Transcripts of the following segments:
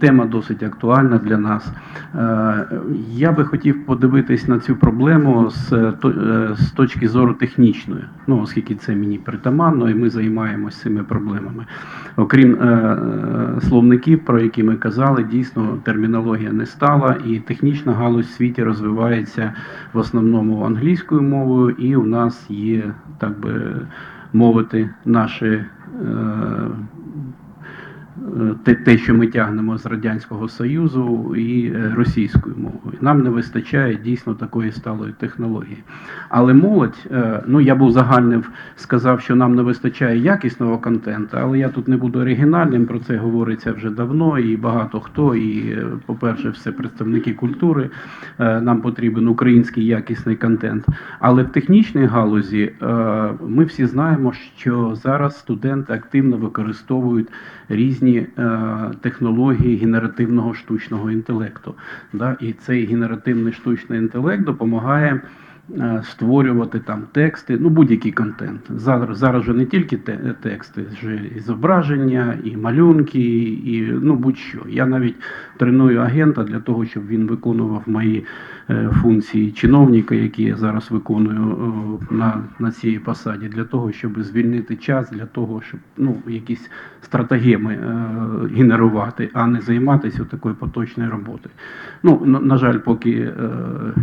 Тема досить актуальна для нас. Е, Я би хотів подивитись на цю проблему з, е, е, з точки зору технічної, ну оскільки це мені притаманно, і ми займаємося цими проблемами. Окрім словників, про які ми казали, дійсно термінологія не стала, і технічна галузь в світі розвивається в основному англійською мовою, і у нас є, так би мовити, наші. Те, що ми тягнемо з Радянського Союзу і е, російською мовою. Нам не вистачає дійсно такої сталої технології. Але молодь, е, ну я був загальнив, сказав, що нам не вистачає якісного контенту, але я тут не буду оригінальним, про це говориться вже давно, і багато хто. І, е, по-перше, все представники культури. Нам потрібен український якісний контент. Але в технічній галузі ми всі знаємо, що зараз студенти активно використовують різні е, технології генеративного штучного інтелекту. Да? І цей генеративний штучний інтелект допомагає. Е, Створювати там тексти, ну будь-який контент. Зараз зараз вже не тільки те- тексти, вже і зображення, і малюнки, і ну будь-що. Я навіть треную агента для того, щоб він виконував мої е, функції чиновника, які я зараз виконую е, на, на цій посаді, для того, щоб звільнити час, для того, щоб ну якісь стратегеми е, генерувати, а не займатися такою поточною роботою. Ну на, на жаль, поки е,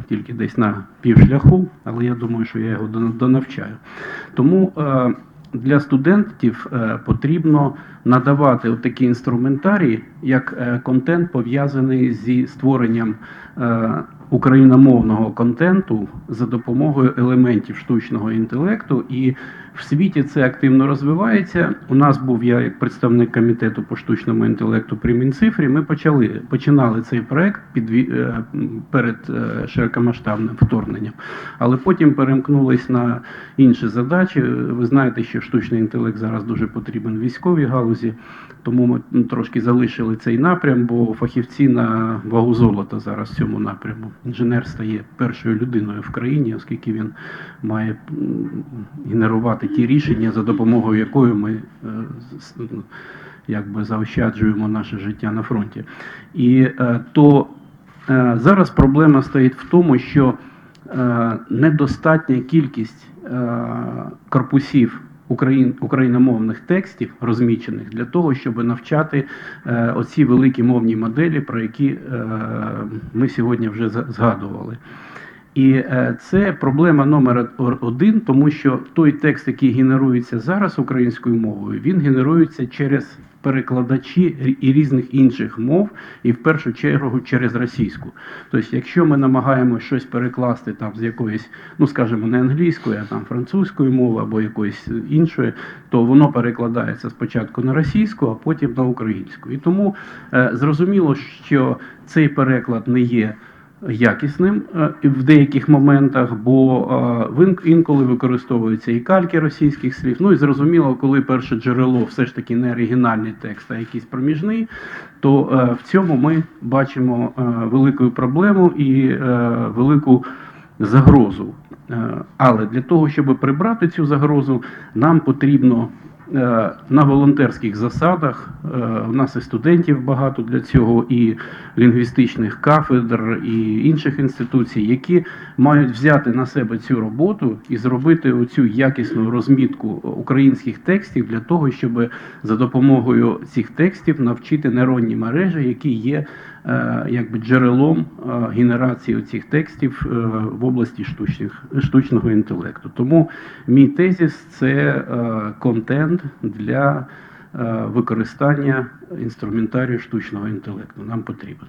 тільки десь на півшляху, але я думаю, що я його донавчаю. Тому е, для студентів е, потрібно надавати такі інструментарії, як е, контент пов'язаний зі створенням україномовного контенту за допомогою елементів штучного інтелекту. І в світі це активно розвивається. У нас був я як представник комітету по штучному інтелекту при Мінцифрі. Ми почали починали цей проект під е, перед е, широкомасштабним вторгненням, але потім перемкнулись на інші задачі. Ви знаєте, що штучний інтелект зараз дуже потрібен військовій галузі, тому ми трошки залишили цей напрям, бо фахівці на вагу золота зараз в цьому напряму. Інженер стає першою людиною в країні, оскільки він має генерувати ті рішення, за допомогою якої ми е, ну, якби заощаджуємо наше життя на фронті. І е, то е, зараз проблема стоїть в тому, що недостатня кількість корпусів україн, україномовних текстів розмічених для того, щоб навчати е, оці великі мовні моделі, про які е, ми сьогодні вже згадували. І е, це проблема номер один, тому що той текст, який генерується зараз українською мовою, він генерується через перекладачі і різних інших мов, і в першу чергу через російську. Тобто, якщо ми намагаємося щось перекласти там з якоїсь, ну скажімо, не англійської, а там французької мови або якоїсь іншої, то воно перекладається спочатку на російську, а потім на українську. І тому е, зрозуміло, що цей переклад не є якісним е, в деяких моментах, бо е, інколи використовуються і кальки російських слів. Ну і зрозуміло, коли перше джерело все ж таки не оригінальний текст, а якийсь проміжний, то е, в цьому ми бачимо велику проблему і велику загрозу. Але для того, щоб прибрати цю загрозу, нам потрібно на волонтерських засадах. е, У нас і студентів багато для цього, і лінгвістичних кафедр, і інших інституцій, які мають взяти на себе цю роботу і зробити оцю якісну розмітку українських текстів для того, щоб за допомогою цих текстів навчити нейронні мережі, які є е, якби джерелом е, генерації цих текстів е, в області штучних, штучного інтелекту. Тому мій тезіс це е, контент для е, використання інструментарію штучного інтелекту. Нам потрібен.